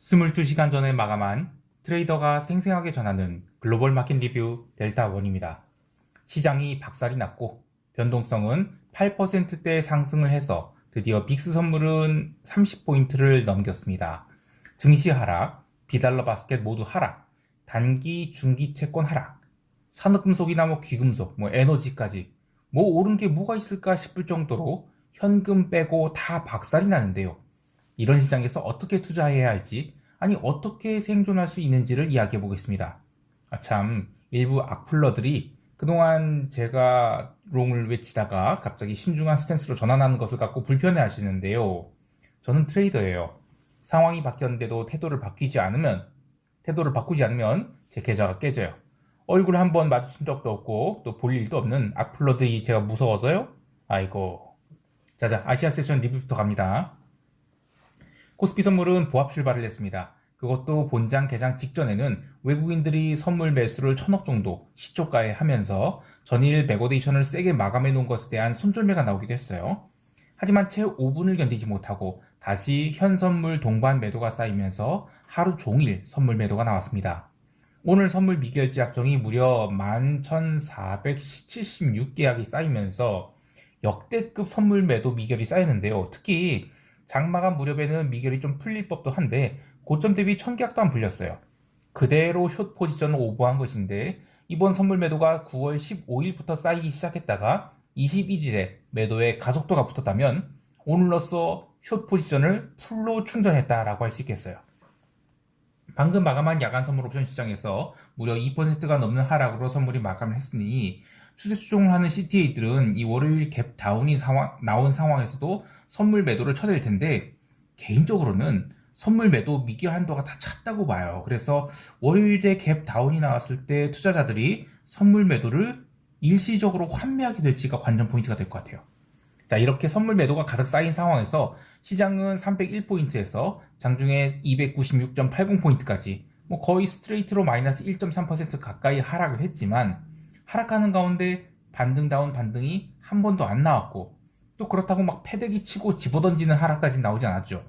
22시간 전에 마감한 트레이더가 생생하게 전하는 글로벌 마켓 리뷰 델타1입니다. 시장이 박살이 났고 변동성은 8%대 상승을 해서 드디어 빅스 선물은 30포인트를 넘겼습니다. 증시 하락, 비달러 바스켓 모두 하락, 단기, 중기 채권 하락, 산업금속이나 뭐 귀금속, 뭐 에너지까지 뭐 오른 게 뭐가 있을까 싶을 정도로 현금 빼고 다 박살이 나는데요. 이런 시장에서 어떻게 투자해야 할지, 아니 어떻게 생존할 수 있는지를 이야기해 보겠습니다. 아, 참 일부 악플러들이 그동안 제가 롱을 외치다가 갑자기 신중한 스탠스로 전환하는 것을 갖고 불편해 하시는데요. 저는 트레이더예요. 상황이 바뀌었는데도 태도를 바뀌지 않으면, 태도를 바꾸지 않으면 제 계좌가 깨져요. 얼굴 한 번 마주친 적도 없고 또 볼 일도 없는 악플러들이 제가 무서워서요? 아이고. 자자, 아시아 세션 리뷰부터 갑니다. 코스피 선물은 보합 출발을 했습니다. 그것도 본장 개장 직전에는 외국인들이 선물 매수를 천억 정도 시초가에 하면서 전일 베고데이션을 세게 마감해 놓은 것에 대한 손절매가 나오기도 했어요. 하지만 채 5분을 견디지 못하고 다시 현 선물 동반 매도가 쌓이면서 하루 종일 선물 매도가 나왔습니다. 오늘 선물 미결제 약정이 무려 11,476계약이 쌓이면서 역대급 선물 매도 미결이 쌓이는데요. 특히 장마감 무렵에는 미결이 좀 풀릴 법도 한데 고점 대비 1000계약도 안 풀렸어요. 그대로 숏 포지션을 오버한 것인데 이번 선물 매도가 9월 15일부터 쌓이기 시작했다가 21일에 매도에 가속도가 붙었다면 오늘로써 숏 포지션을 풀로 충전했다라고 할 수 있겠어요. 방금 마감한 야간 선물 옵션 시장에서 무려 2%가 넘는 하락으로 선물이 마감을 했으니 추세 추종을 하는 CTA들은 이 월요일 갭 다운이 상황, 나온 상황에서도 선물 매도를 쳐댈 텐데 개인적으로는 선물 매도 미결 한도가 다 찼다고 봐요. 그래서 월요일에 갭 다운이 나왔을 때 투자자들이 선물 매도를 일시적으로 환매하게 될지가 관전 포인트가 될 것 같아요. 자, 이렇게 선물 매도가 가득 쌓인 상황에서 시장은 301포인트에서 장중에 296.80포인트까지 뭐 거의 스트레이트로 마이너스 1.3% 가까이 하락을 했지만 하락하는 가운데 반등다운 반등이 한 번도 안 나왔고 또 그렇다고 막 패대기 치고 집어던지는 하락까지 나오지 않았죠.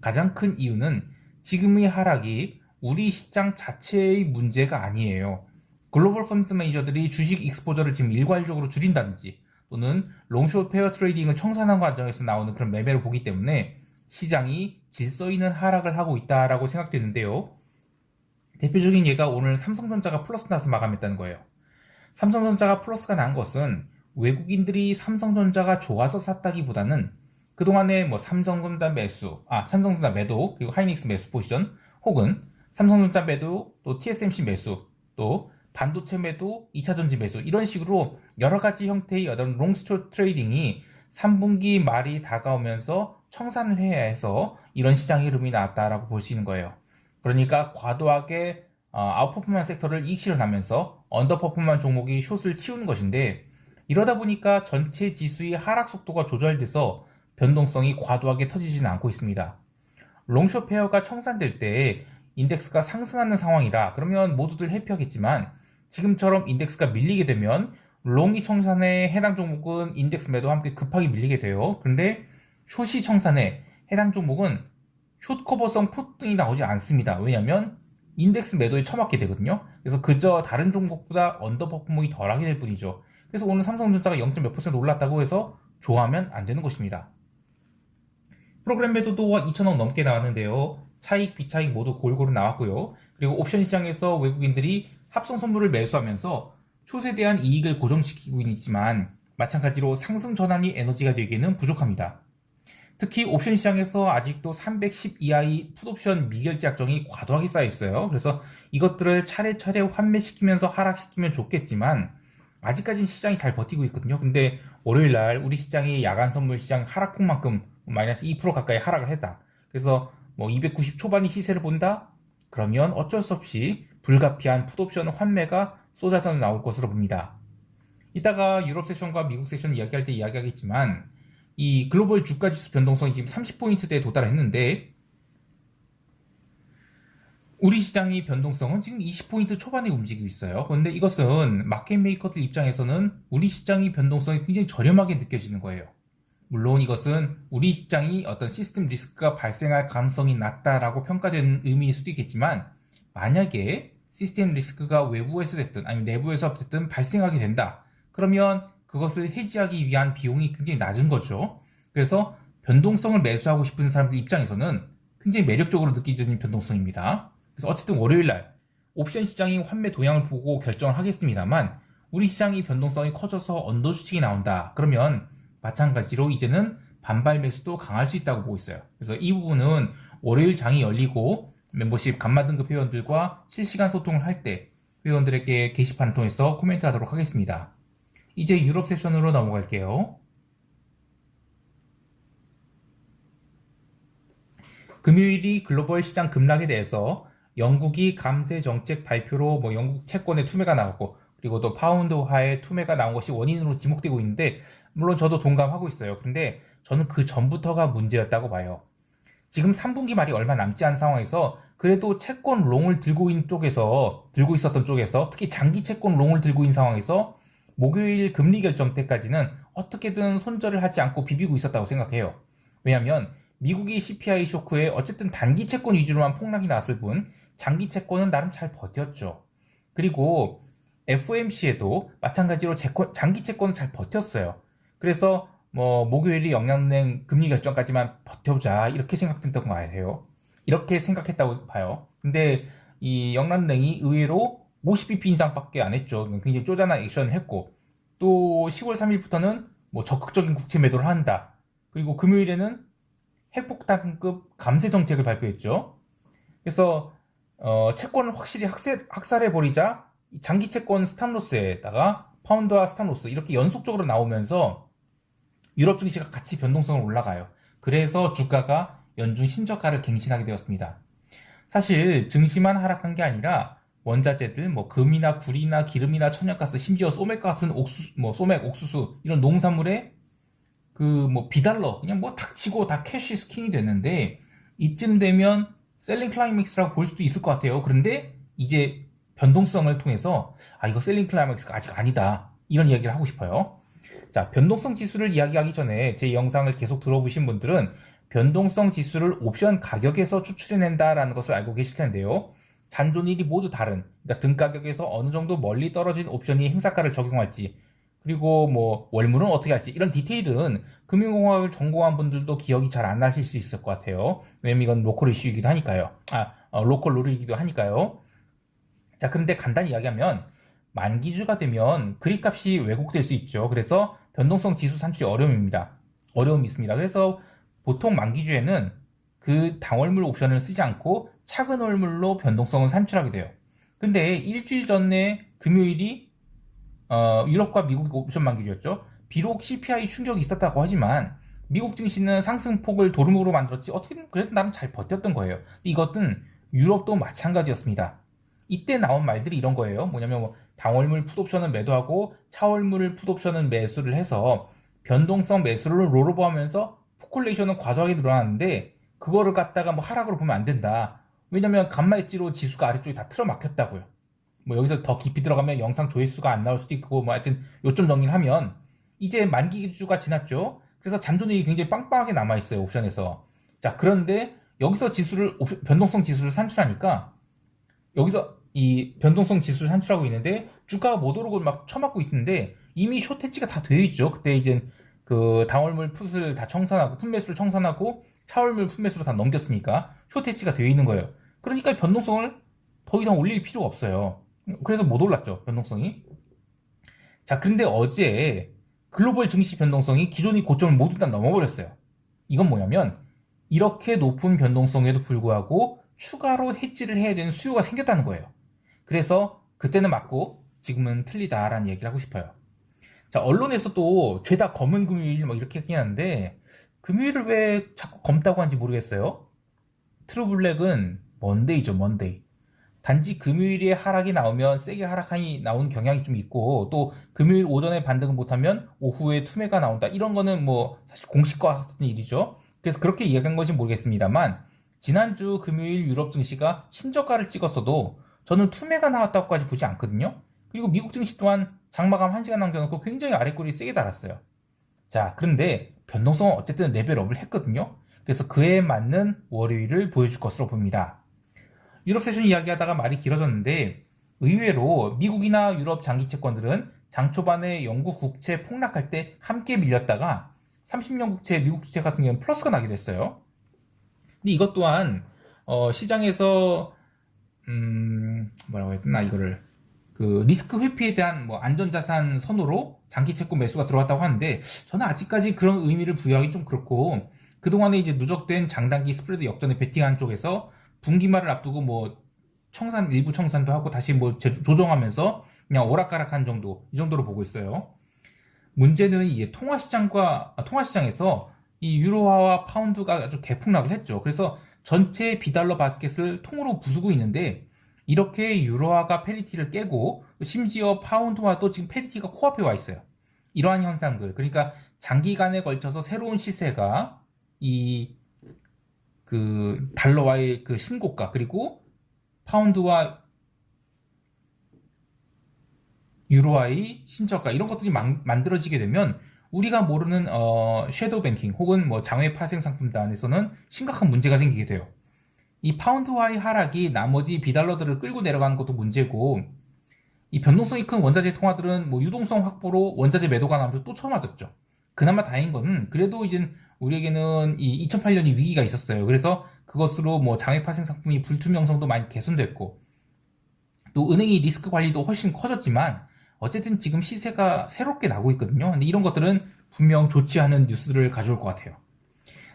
가장 큰 이유는 지금의 하락이 우리 시장 자체의 문제가 아니에요. 글로벌 펀드 매니저들이 주식 익스포저를 지금 일괄적으로 줄인다든지 또는 롱숏 페어 트레이딩을 청산한 과정에서 나오는 그런 매매를 보기 때문에 시장이 질서 있는 하락을 하고 있다라고 생각되는데요. 대표적인 예가 오늘 삼성전자가 플러스 나서 마감했다는 거예요. 삼성전자가 플러스가 난 것은 외국인들이 삼성전자가 좋아서 샀다기보다는 그동안에 뭐 삼성전자 매수, 아, 삼성전자 매도, 그리고 하이닉스 매수 포지션, 혹은 삼성전자 매도, 또 TSMC 매수, 또 반도체 매도, 2차전지 매수, 이런 식으로 여러 가지 형태의 어떤 롱스토 트레이딩이 3분기 말이 다가오면서 청산을 해야 해서 이런 시장 흐름이 나왔다라고 볼 수 있는 거예요. 그러니까 과도하게 어, 아웃퍼포먼 섹터를 이익 실현하면서 언더퍼포먼 종목이 숏을 치우는 것인데 이러다 보니까 전체 지수의 하락 속도가 조절돼서 변동성이 과도하게 터지지는 않고 있습니다. 롱숏 페어가 청산될 때 인덱스가 상승하는 상황이라 그러면 모두들 해피하겠지만 지금처럼 인덱스가 밀리게 되면 롱이 청산에 해당 종목은 인덱스 매도 함께 급하게 밀리게 돼요. 그런데 숏이 청산에 해당 종목은 숏 커버성 포등이 나오지 않습니다. 왜냐하면 인덱스 매도에 처맞게 되거든요. 그래서 그저 다른 종목보다 언더퍼포먼이 덜하게 될 뿐이죠. 그래서 오늘 삼성전자가 0.몇% 올랐다고 해서 좋아하면 안 되는 것입니다. 프로그램 매도도가 2천억 넘게 나왔는데요. 차익, 비차익 모두 골고루 나왔고요. 그리고 옵션 시장에서 외국인들이 합성 선물을 매수하면서 숏에 대한 이익을 고정시키고 있지만 마찬가지로 상승 전환이 에너지가 되기에는 부족합니다. 특히 옵션 시장에서 아직도 310 이하의 풋옵션 미결제 약정이 과도하게 쌓여 있어요. 그래서 이것들을 차례차례 환매시키면서 하락시키면 좋겠지만 아직까지는 시장이 잘 버티고 있거든요. 근데 월요일 날 우리 시장이 야간 선물 시장 하락폭만큼 마이너스 2% 가까이 하락을 했다. 그래서 뭐 290 초반이 시세를 본다? 그러면 어쩔 수 없이 불가피한 풋옵션 환매가 쏟아져 나올 것으로 봅니다. 이따가 유럽 세션과 미국 세션 이야기할 때 이야기하겠지만 이 글로벌 주가 지수 변동성이 지금 30포인트대에 도달했는데 우리 시장의 변동성은 지금 20포인트 초반에 움직이고 있어요. 그런데 이것은 마켓 메이커들 입장에서는 우리 시장의 변동성이 굉장히 저렴하게 느껴지는 거예요. 물론 이것은 우리 시장이 어떤 시스템 리스크가 발생할 가능성이 낮다라고 평가되는 의미일 수도 있겠지만 만약에 시스템 리스크가 외부에서 됐든 아니면 내부에서 됐든 발생하게 된다. 그러면 그것을 해지하기 위한 비용이 굉장히 낮은 거죠. 그래서 변동성을 매수하고 싶은 사람들 입장에서는 굉장히 매력적으로 느껴지는 변동성입니다. 그래서 어쨌든 월요일 날 옵션 시장이 환매 동향을 보고 결정을 하겠습니다만 우리 시장이 변동성이 커져서 언더 주식이 나온다. 그러면 마찬가지로 이제는 반발 매수도 강할 수 있다고 보고 있어요. 그래서 이 부분은 월요일 장이 열리고 멤버십 간마 등급 회원들과 실시간 소통을 할 때 회원들에게 게시판을 통해서 코멘트 하도록 하겠습니다. 이제 유럽 세션으로 넘어갈게요. 금요일이 글로벌 시장 급락에 대해서 영국이 감세 정책 발표로 뭐 영국 채권의 투매가 나왔고 그리고 또 파운드화의 투매가 나온 것이 원인으로 지목되고 있는데 물론 저도 동감하고 있어요. 그런데 저는 그 전부터가 문제였다고 봐요. 지금 3분기 말이 얼마 남지 않은 상황에서 그래도 채권 롱을 들고 있는 쪽에서 들고 있었던 쪽에서 특히 장기 채권 롱을 들고 있는 상황에서 목요일 금리 결정 때까지는 어떻게든 손절을 하지 않고 비비고 있었다고 생각해요. 왜냐하면 미국이 CPI 쇼크에 어쨌든 단기 채권 위주로만 폭락이 났을 뿐 장기 채권은 나름 잘 버텼죠. 그리고 FOMC에도 마찬가지로 채권, 장기 채권은 잘 버텼어요. 그래서 뭐 목요일이 영양은행 금리 결정까지만 버텨보자 이렇게 생각했던 거 아니에요. 이렇게 생각했다고 봐요. 근데 이 영란은행이 의외로 50bp 인상밖에 안 했죠. 굉장히 쪼잔한 액션을 했고 또 10월 3일부터는 뭐 적극적인 국채 매도를 한다. 그리고 금요일에는 핵폭탄급 감세 정책을 발표했죠. 그래서 어, 채권을 확실히 학세, 학살해버리자 장기 채권 스탑로스에다가 파운드와 스탑로스 이렇게 연속적으로 나오면서 유럽 증시가 같이 변동성을 올라가요. 그래서 주가가 연중 신저가를 갱신하게 되었습니다. 사실 증시만 하락한 게 아니라 원자재들 뭐 금이나 구리나 기름이나 천연가스 심지어 소맥 같은 옥수수 뭐 소맥 옥수수 이런 농산물에 그 뭐 비달러 그냥 뭐 닥치고 다 캐시 스킨이 됐는데 이쯤 되면 셀링 클라이맥스라고 볼 수도 있을 것 같아요. 그런데 이제 변동성을 통해서 아 이거 셀링 클라이맥스가 아직 아니다 이런 이야기를 하고 싶어요. 자 변동성 지수를 이야기하기 전에 제 영상을 계속 들어보신 분들은 변동성 지수를 옵션 가격에서 추출해낸다라는 것을 알고 계실 텐데요. 잔존일이 모두 다른 그러니까 등 가격에서 어느 정도 멀리 떨어진 옵션이 행사가를 적용할지 그리고 뭐 월물은 어떻게 할지 이런 디테일은 금융공학을 전공한 분들도 기억이 잘 안 나실 수 있을 것 같아요. 왜냐면 이건 로컬 이슈이기도 하니까요. 아 어, 로컬 룰이기도 하니까요. 자 그런데 간단히 이야기하면 만기주가 되면 그립값이 왜곡될 수 있죠. 그래서 변동성 지수 산출이 어려움입니다. 어려움이 있습니다. 그래서 보통 만기주에는 그 당월물 옵션을 쓰지 않고 차근 월물로 변동성을 산출하게 돼요. 근데 일주일 전에 금요일이 어, 유럽과 미국 옵션 만기주였죠. 비록 CPI 충격이 있었다고 하지만 미국 증시는 상승폭을 도름으로 만들었지 어떻게든 그래도 나름 잘 버텼던 거예요. 이것은 유럽도 마찬가지였습니다. 이때 나온 말들이 이런 거예요. 뭐냐면 뭐 당월물 풋옵션을 매도하고 차월물 풋옵션을 매수를 해서 변동성 매수를 롤오버하면서 포콜레이션은 과도하게 늘어났는데 그거를 갖다가 뭐 하락으로 보면 안 된다. 왜냐면 간마엣지로 지수가 아래쪽이 다 틀어막혔다고요. 뭐 여기서 더 깊이 들어가면 영상 조회수가 안 나올 수도 있고 뭐 하여튼 요점 정리를 하면 이제 만기 주가 지났죠. 그래서 잔존이 굉장히 빵빵하게 남아 있어요 옵션에서. 자 그런데 여기서 지수를 변동성 지수를 산출하니까 여기서 이 변동성 지수를 산출하고 있는데 주가가 못 오르고 막 쳐맞고 있는데 이미 쇼태치가 다 되어 있죠. 그때 이제 그 당월물 풋을 다 청산하고 풋매수를 청산하고 차월물 풋매수로 다 넘겼으니까 쇼태치가 되어 있는 거예요. 그러니까 변동성을 더 이상 올릴 필요가 없어요. 그래서 못 올랐죠. 변동성이. 자, 근데 어제 글로벌 증시 변동성이 기존의 고점을 모두 다 넘어버렸어요. 이건 뭐냐면 이렇게 높은 변동성에도 불구하고 추가로 해지를 해야 되는 수요가 생겼다는 거예요. 그래서 그때는 맞고 지금은 틀리다라는 얘기를 하고 싶어요. 자, 언론에서 또 죄다 검은 금요일 뭐 이렇게 얘기 하는데 금요일을 왜 자꾸 검다고 하는지 모르겠어요. 트루블랙은 먼데이죠, 먼데이. 단지 금요일에 하락이 나오면 세게 하락이 나오는 경향이 좀 있고 또 금요일 오전에 반등을 못하면 오후에 투매가 나온다 이런 거는 뭐 사실 공식과 같은 일이죠. 그래서 그렇게 이야기한 건지 모르겠습니다만 지난주 금요일 유럽 증시가 신저가를 찍었어도 저는 투매가 나왔다고까지 보지 않거든요. 그리고 미국 증시 또한 장마감 1시간 남겨놓고 굉장히 아래꼬리 세게 달았어요. 자, 그런데 변동성은 어쨌든 레벨업을 했거든요. 그래서 그에 맞는 월요일을 보여줄 것으로 봅니다. 유럽 세션 이야기하다가 말이 길어졌는데 의외로 미국이나 유럽 장기 채권들은 장 초반에 영국 국채 폭락할 때 함께 밀렸다가 30년 국채 미국 국채 같은 경우는 플러스가 나기도 했어요. 근데 이것 또한 어, 시장에서 음, 뭐라고 해야 되나 이거를 그 리스크 회피에 대한 뭐 안전자산 선호로 장기 채권 매수가 들어왔다고 하는데 저는 아직까지 그런 의미를 부여하기 좀 그렇고 그동안에 이제 누적된 장단기 스프레드 역전에 베팅한 쪽에서 분기말을 앞두고 뭐 청산 일부 청산도 하고 다시 뭐 재- 조정하면서 그냥 오락가락한 정도 이 정도로 보고 있어요. 문제는 이제 통화 시장과 아, 통화 시장에서 이 유로화와 파운드가 아주 개폭락을 했죠. 그래서 전체 비달러 바스켓을 통으로 부수고 있는데 이렇게 유로화가 페리티를 깨고 심지어 파운드화도 지금 페리티가 코앞에 와 있어요. 이러한 현상들 그러니까 장기간에 걸쳐서 새로운 시세가 이 그 달러와의 그 신고가 그리고 파운드와 유로화의 신저가 이런 것들이 만, 만들어지게 되면 우리가 모르는 어, 섀도우 뱅킹 혹은 뭐 장외 파생 상품들 안에서는 심각한 문제가 생기게 돼요. 이 파운드화의 하락이 나머지 비달러들을 끌고 내려가는 것도 문제고 이 변동성이 큰 원자재 통화들은 뭐 유동성 확보로 원자재 매도가 나면서 또 처음 맞았죠. 그나마 다행인 거는 그래도 이제 우리에게는 이 2008년이 위기가 있었어요. 그래서 그것으로 뭐 장외 파생 상품이 불투명성도 많이 개선됐고 또 은행이 리스크 관리도 훨씬 커졌지만 어쨌든 지금 시세가 새롭게 나고 있거든요. 근데 이런 것들은 분명 좋지 않은 뉴스를 가져올 것 같아요.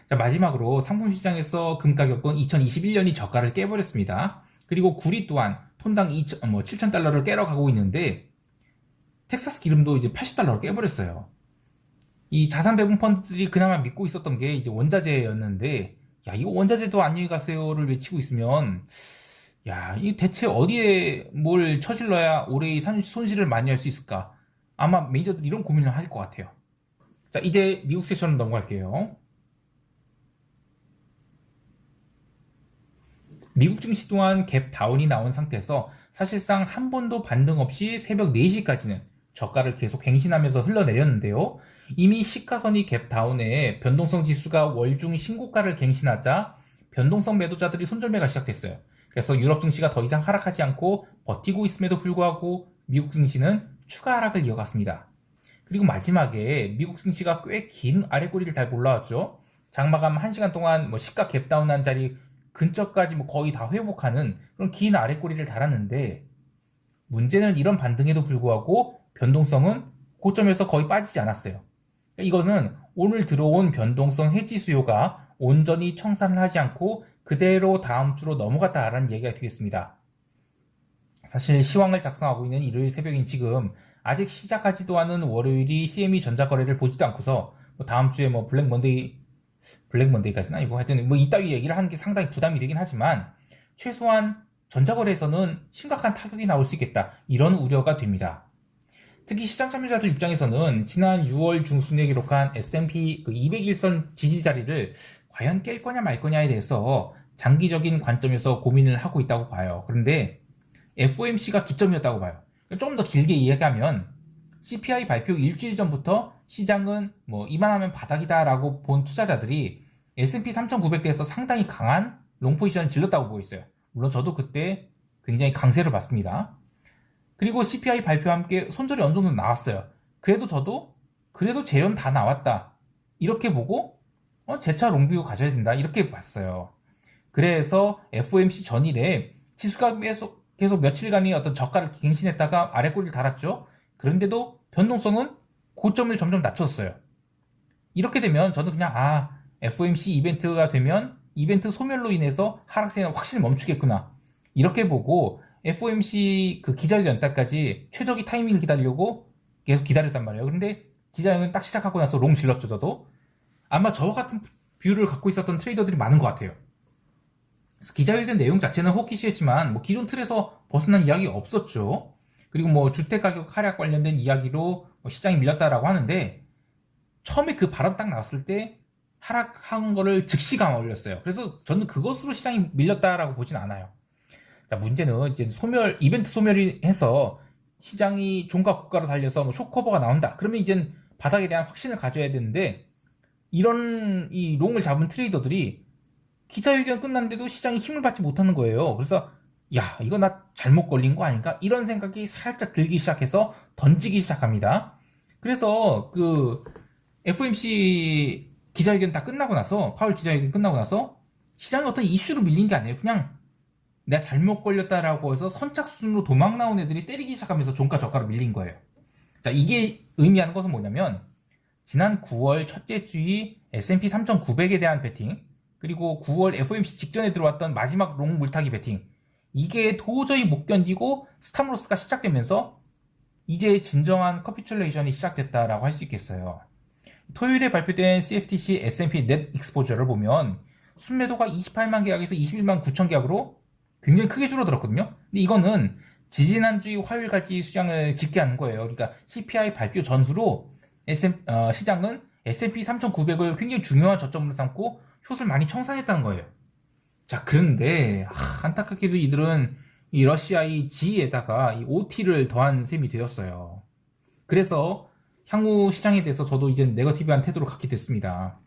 자, 마지막으로 상품 시장에서 금 가격은 2021년이 저가를 깨버렸습니다. 그리고 구리 또한 톤당 2천, 뭐 7,000달러를 깨러 가고 있는데 텍사스 기름도 이제 80달러를 깨버렸어요. 이 자산 배분 펀드들이 그나마 믿고 있었던 게 이제 원자재였는데 야, 이거 원자재도 안녕히 가세요를 외치고 있으면 야, 이 대체 어디에 뭘 처질러야 올해의 산- 손실을 많이 할 수 있을까? 아마 매니저들이 이런 고민을 할 것 같아요. 자, 이제 미국 세션 넘어갈게요. 미국 증시 또한 갭 다운이 나온 상태에서 사실상 한 번도 반등 없이 새벽 4시까지는 저가를 계속 갱신하면서 흘러내렸는데요. 이미 시가선이 갭 다운에 변동성 지수가 월중 신고가를 갱신하자 변동성 매도자들이 손절매가 시작됐어요. 그래서 유럽 증시가 더 이상 하락하지 않고 버티고 있음에도 불구하고 미국 증시는 추가 하락을 이어갔습니다. 그리고 마지막에 미국 증시가 꽤 긴 아래꼬리를 달고 올라왔죠. 장마감 1시간 동안 뭐 시가 갭 다운한 자리 근처까지 뭐 거의 다 회복하는 그런 긴 아래꼬리를 달았는데 문제는 이런 반등에도 불구하고 변동성은 고점에서 거의 빠지지 않았어요. 이거는 오늘 들어온 변동성 해지 수요가 온전히 청산을 하지 않고 그대로 다음 주로 넘어갔다라는 얘기가 되겠습니다. 사실 시황을 작성하고 있는 일요일 새벽인 지금 아직 시작하지도 않은 월요일이 CME 전자거래를 보지도 않고서 뭐 다음 주에 뭐 블랙 먼데이 블랙 먼데이까지는 아니고 하여튼 뭐 이따위 얘기를 하는 게 상당히 부담이 되긴 하지만 최소한 전자거래에서는 심각한 타격이 나올 수 있겠다 이런 우려가 됩니다. 특히 시장 참여자들 입장에서는 지난 6월 중순에 기록한 S&P 그 200일선 지지 자리를 과연 깰 거냐 말 거냐에 대해서 장기적인 관점에서 고민을 하고 있다고 봐요. 그런데 FOMC가 기점이었다고 봐요. 좀더 길게 이야기하면 CPI 발표 일주일 전부터 시장은 뭐 이만하면 바닥이다라고 본 투자자들이 S&P 3,900대에서 상당히 강한 롱 포지션을 질렀다고 보고 있어요. 물론 저도 그때 굉장히 강세를 봤습니다. 그리고 CPI 발표와 함께 손절이 어느 정도 나왔어요. 그래도 저도 그래도 재현 다 나왔다. 이렇게 보고 어, 재차 롱뷰 가져야 된다. 이렇게 봤어요. 그래서 FOMC 전일에 지수가 계속, 계속 며칠간이 어떤 저가를 갱신했다가 아래 꼬리를 달았죠. 그런데도 변동성은 고점을 점점 낮췄어요. 이렇게 되면 저는 그냥 아 FOMC 이벤트가 되면 이벤트 소멸로 인해서 하락세는 확실히 멈추겠구나. 이렇게 보고 FOMC 그 기자회견 때까지 최적의 타이밍을 기다리려고 계속 기다렸단 말이에요. 그런데 기자회견 딱 시작하고 나서 롱 질렀죠, 저도. 아마 저와 같은 뷰를 갖고 있었던 트레이더들이 많은 것 같아요. 기자회견 내용 자체는 호기시했지만 뭐 기존 틀에서 벗어난 이야기가 없었죠. 그리고 뭐 주택 가격 하락 관련된 이야기로 뭐 시장이 밀렸다라고 하는데 처음에 그 발언 딱 나왔을 때 하락한 거를 즉시 감아 올렸어요. 그래서 저는 그것으로 시장이 밀렸다라고 보진 않아요. 자, 문제는 이제 소멸, 이벤트 소멸이 해서 시장이 종가 고가로 달려서 뭐 쇼커버가 나온다. 그러면 이제 바닥에 대한 확신을 가져야 되는데 이런 이 롱을 잡은 트레이더들이 기자회견 끝났는데도 시장이 힘을 받지 못하는 거예요. 그래서 야 이거 나 잘못 걸린 거 아닌가 이런 생각이 살짝 들기 시작해서 던지기 시작합니다. 그래서 그 FOMC 기자회견 다 끝나고 나서 파월 기자회견 끝나고 나서 시장이 어떤 이슈로 밀린 게 아니에요. 그냥 내가 잘못 걸렸다라고 해서 선착순으로 도망 나온 애들이 때리기 시작하면서 종가 저가로 밀린 거예요. 자 이게 의미하는 것은 뭐냐면 지난 9월 첫째 주의 S&P 3,900에 대한 베팅 그리고 9월 FOMC 직전에 들어왔던 마지막 롱 물타기 베팅 이게 도저히 못 견디고 스탑로스가 시작되면서 이제 진정한 커피출레이션이 시작됐다라고 할 수 있겠어요. 토요일에 발표된 CFTC S&P 넷 익스포저를 보면 순매도가 28만 계약에서 21만 9천 계약으로 굉장히 크게 줄어들었거든요. 근데 이거는 지지난주의 화요일까지 수량을 집계하는 거예요. 그러니까 CPI 발표 전후로 SM, 어, 시장은 S&P 3,900을 굉장히 중요한 저점으로 삼고 숏을 많이 청산했다는 거예요. 자, 그런데 아, 안타깝게도 이들은 이 러시아의 G에다가 이 OT를 더한 셈이 되었어요. 그래서 향후 시장에 대해서 저도 이제 네거티브한 태도로 갖게 됐습니다.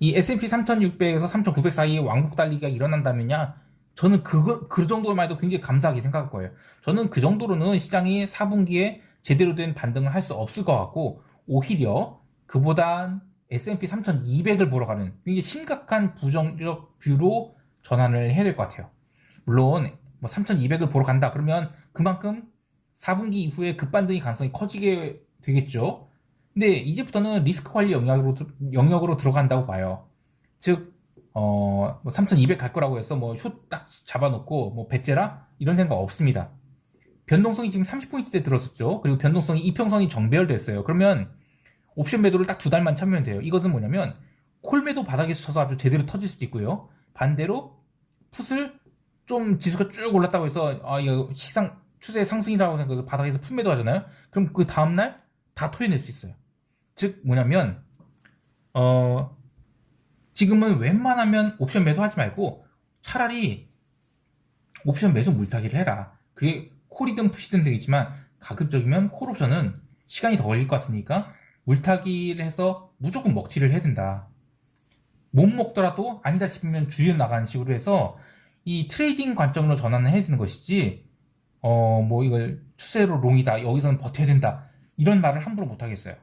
이 S&P 3,600에서 3,900 사이에 왕복 달리기가 일어난다면야 저는 그거, 그 정도만 해도 굉장히 감사하게 생각할 거예요. 저는 그 정도로는 시장이 4분기에 제대로 된 반등을 할 수 없을 것 같고 오히려 그보단 S&P 3,200을 보러 가는 굉장히 심각한 부정적 뷰로 전환을 해야 될 것 같아요. 물론 뭐 3,200을 보러 간다 그러면 그만큼 4분기 이후에 급반등의 가능성이 커지게 되겠죠. 근데 이제부터는 리스크 관리 영역으로, 영역으로 들어간다고 봐요. 즉, 어, 뭐 3,200 갈 거라고 해서 뭐 숏 딱 잡아놓고 뭐 배째라? 이런 생각 없습니다. 변동성이 지금 30포인트대 들었었죠. 그리고 변동성이 이평선이 정배열됐어요. 그러면 옵션 매도를 딱 두 달만 참으면 돼요. 이것은 뭐냐면 콜 매도 바닥에서 쳐서 아주 제대로 터질 수도 있고요. 반대로 풋을 좀 지수가 쭉 올랐다고 해서 아 이거 시상 추세 상승이라고 생각해서 바닥에서 풋 매도 하잖아요. 그럼 그 다음 날 다 토해낼 수 있어요. 즉 뭐냐면 어 지금은 웬만하면 옵션 매도 하지 말고 차라리 옵션 매수 물타기를 해라. 그게 콜이든 푸시든 되겠지만 가급적이면 콜 옵션은 시간이 더 걸릴 것 같으니까 물타기를 해서 무조건 먹튀를 해야 된다. 못 먹더라도 아니다 싶으면 줄여 나가는 식으로 해서 이 트레이딩 관점으로 전환을 해야 되는 것이지 어 뭐 이걸 추세로 롱이다 여기서는 버텨야 된다 이런 말을 함부로 못 하겠어요.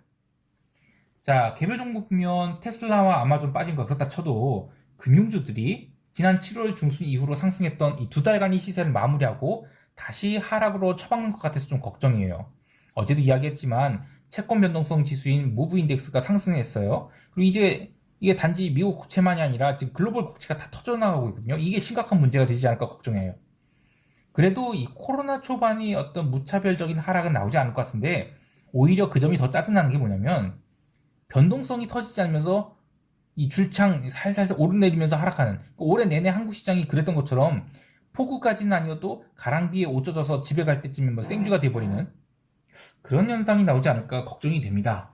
자 개별 종목 보면 테슬라와 아마존 빠진 거 그렇다 쳐도 금융주들이 지난 7월 중순 이후로 상승했던 이 두 달간의 시세를 마무리하고 다시 하락으로 처박는 것 같아서 좀 걱정이에요. 어제도 이야기했지만 채권 변동성 지수인 무브 인덱스가 상승했어요. 그리고 이제 이게 단지 미국 국채만이 아니라 지금 글로벌 국채가 다 터져나가고 있거든요. 이게 심각한 문제가 되지 않을까 걱정해요. 그래도 이 코로나 초반이 어떤 무차별적인 하락은 나오지 않을 것 같은데 오히려 그 점이 더 짜증나는 게 뭐냐면 변동성이 터지지 않으면서 이 줄창 살살살 오르내리면서 하락하는 올해 내내 한국 시장이 그랬던 것처럼 폭우까지는 아니어도 가랑비에 옷 젖어서 집에 갈 때쯤에 뭐 생쥐가 돼버리는 그런 현상이 나오지 않을까 걱정이 됩니다.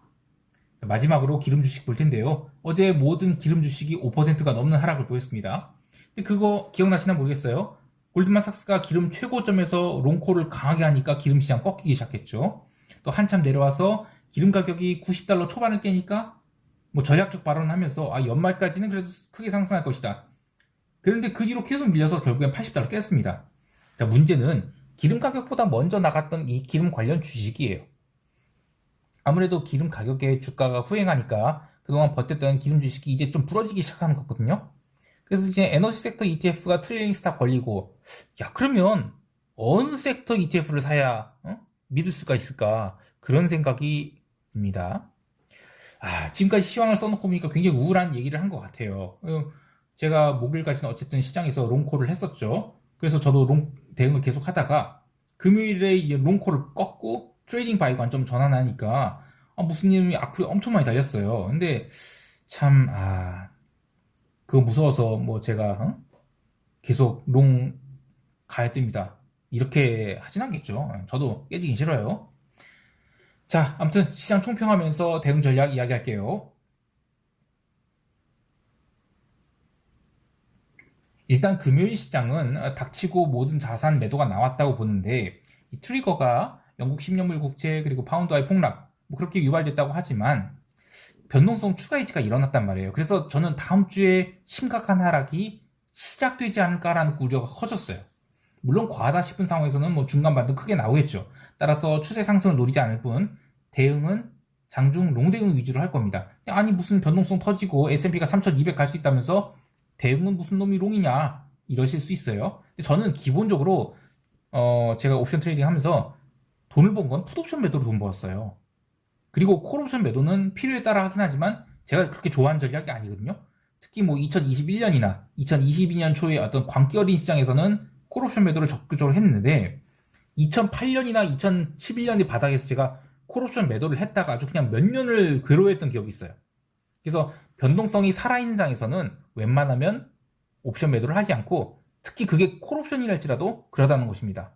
마지막으로 기름 주식 볼 텐데요. 어제 모든 기름 주식이 5%가 넘는 하락을 보였습니다. 근데 그거 기억나시나 모르겠어요. 골드만삭스가 기름 최고점에서 롱콜을 강하게 하니까 기름 시장 꺾이기 시작했죠. 또 한참 내려와서 기름 가격이 90달러 초반을 깨니까 뭐 전략적 발언을 하면서 아 연말까지는 그래도 크게 상승할 것이다. 그런데 그 뒤로 계속 밀려서 결국엔 80달러 깼습니다. 자 문제는 기름 가격보다 먼저 나갔던 이 기름 관련 주식이에요. 아무래도 기름 가격에 주가가 후행하니까 그동안 버텼던 기름 주식이 이제 좀 부러지기 시작하는 거거든요. 그래서 이제 에너지 섹터 ETF가 트레이링 스탑 걸리고 야 그러면 어느 섹터 ETF를 사야 어? 믿을 수가 있을까 그런 생각이 듭니다. 아 지금까지 시황을 써놓고 보니까 굉장히 우울한 얘기를 한 것 같아요. 어, 제가 목요일까지는 어쨌든 시장에서 롱콜을 했었죠. 그래서 저도 롱 대응을 계속 하다가 금요일에 이제 롱콜을 꺾고 트레이딩 바이 관점 전환하니까 아, 무슨 일이 악플이 엄청 많이 달렸어요. 근데 참, 아, 그거 무서워서 뭐 제가 어? 계속 롱 가야 됩니다. 이렇게 하진 않겠죠. 저도 깨지긴 싫어요. 자, 아무튼 시장 총평하면서 대응 전략 이야기할게요. 일단 금요일 시장은 닥치고 모든 자산 매도가 나왔다고 보는데 이 트리거가 영국 10년물 국채 그리고 파운드와의 폭락 뭐 그렇게 유발됐다고 하지만 변동성 추가 해지가 일어났단 말이에요. 그래서 저는 다음 주에 심각한 하락이 시작되지 않을까라는 우려가 커졌어요. 물론 과하다 싶은 상황에서는 뭐 중간 반등 크게 나오겠죠. 따라서 추세 상승을 노리지 않을 뿐 대응은 장중 롱대응 위주로 할 겁니다. 아니 무슨 변동성 터지고 S&P가 3,200 갈 수 있다면서 대응은 무슨 놈이 롱이냐 이러실 수 있어요. 저는 기본적으로 어 제가 옵션 트레이딩 하면서 돈을 번 건 풋옵션 매도로 돈 벌었어요. 그리고 콜옵션 매도는 필요에 따라 하긴 하지만 제가 그렇게 좋아하는 전략이 아니거든요. 특히 뭐 2021년이나 2022년 초에 어떤 광기 어린 시장에서는 콜옵션 매도를 적극적으로 했는데 2008년이나 2011년의 바닥에서 제가 콜옵션 매도를 했다가 아주 그냥 몇 년을 괴로워했던 기억이 있어요. 그래서 변동성이 살아있는 장에서는 웬만하면 옵션 매도를 하지 않고 특히 그게 콜옵션이랄지라도 그러다는 것입니다.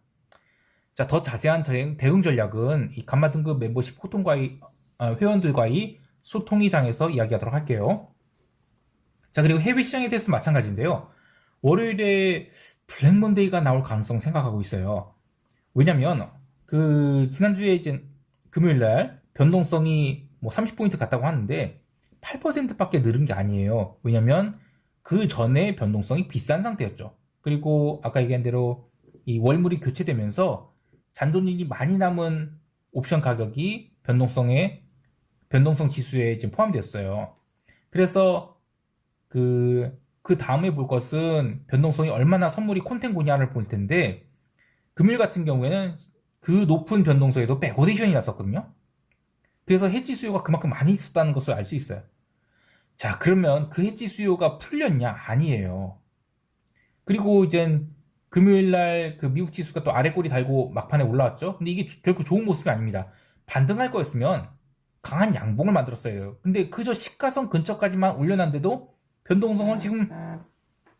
자, 더 자세한 대응, 전략은 이 감마 등급 멤버십 소통과의 어, 회원들과의 소통의장에서 이야기하도록 할게요. 자, 그리고 해외 시장에 대해서 마찬가지인데요. 월요일에 블랙 먼데이가 나올 가능성 생각하고 있어요. 왜냐면 그 지난주에 이제 금요일 날 변동성이 뭐 30포인트 갔다고 하는데 8%밖에 늘은 게 아니에요. 왜냐면 그 전에 변동성이 비싼 상태였죠. 그리고 아까 얘기한 대로 이 월물이 교체되면서 잔존율이 많이 남은 옵션 가격이 변동성에 변동성 지수에 지금 포함되었어요. 그래서 그, 그 다음에 볼 것은 변동성이 얼마나 선물이 콘텐고냐를 볼 텐데, 금일 같은 경우에는 그 높은 변동성에도 백오데이션이 났었거든요. 그래서 해지 수요가 그만큼 많이 있었다는 것을 알 수 있어요. 자, 그러면 그 해지 수요가 풀렸냐? 아니에요. 그리고 이젠 금요일 날 그 미국 지수가 또 아래 꼬리 달고 막판에 올라왔죠. 근데 이게 결코 좋은 모습이 아닙니다. 반등할 거였으면 강한 양봉을 만들었어요. 근데 그저 시가선 근처까지만 올려놨는데도 변동성은 지금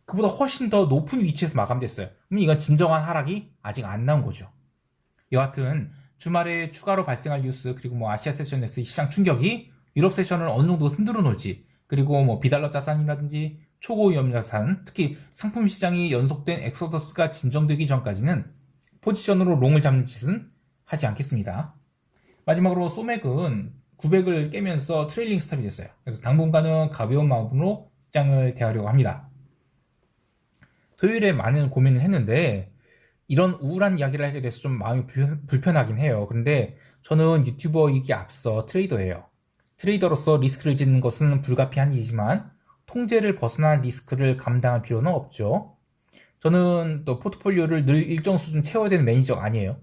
그보다 훨씬 더 높은 위치에서 마감됐어요. 그럼 이건 진정한 하락이 아직 안 나온 거죠. 여하튼 주말에 추가로 발생할 뉴스 그리고 뭐 아시아 세션에서 시장 충격이 유럽 세션을 어느 정도 흔들어 놓을지 그리고 뭐 비달러 자산이라든지 초고 위험 자산 특히 상품 시장이 연속된 엑소더스가 진정되기 전까지는 포지션으로 롱을 잡는 짓은 하지 않겠습니다. 마지막으로 소맥은 900을 깨면서 트레일링 스탑이 됐어요. 그래서 당분간은 가벼운 마음으로 시장을 대하려고 합니다. 토요일에 많은 고민을 했는데 이런 우울한 이야기를 하게 돼서 좀 마음이 불편, 하긴 해요. 근데 저는 유튜버이기 앞서 트레이더예요. 트레이더로서 리스크를 짓는 것은 불가피한 일이지만 통제를 벗어난 리스크를 감당할 필요는 없죠. 저는 또 포트폴리오를 늘 일정 수준 채워야 되는 매니저 아니에요.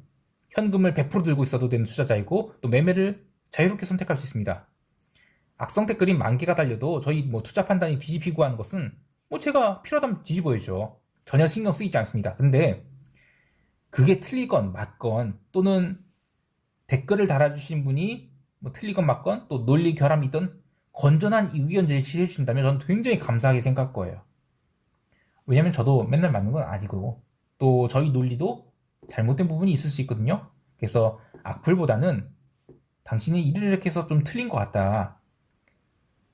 현금을 100% 들고 있어도 되는 투자자이고 또 매매를 자유롭게 선택할 수 있습니다. 악성 댓글이 만 개가 달려도 저희 뭐 투자 판단이 뒤집히고 하는 것은 뭐 제가 필요하다면 뒤집어야죠. 전혀 신경 쓰이지 않습니다. 근데 그게 틀리건 맞건 또는 댓글을 달아주신 분이 뭐 틀리건 맞건 또 논리 결함이 있던 건전한 의견 제시를 해주신다면 저는 굉장히 감사하게 생각할 거예요. 왜냐면 저도 맨날 맞는 건 아니고 또 저희 논리도 잘못된 부분이 있을 수 있거든요. 그래서 악플보다는 당신이 이렇게 해서 좀 틀린 것 같다.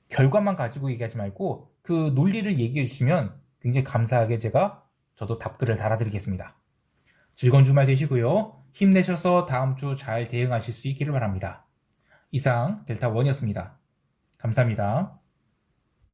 결과만 가지고 얘기하지 말고 그 논리를 얘기해 주시면 굉장히 감사하게 제가 저도 답글을 달아드리겠습니다. 즐거운 주말 되시고요. 힘내셔서 다음 주 잘 대응하실 수 있기를 바랍니다. 이상 델타원이었습니다. 감사합니다.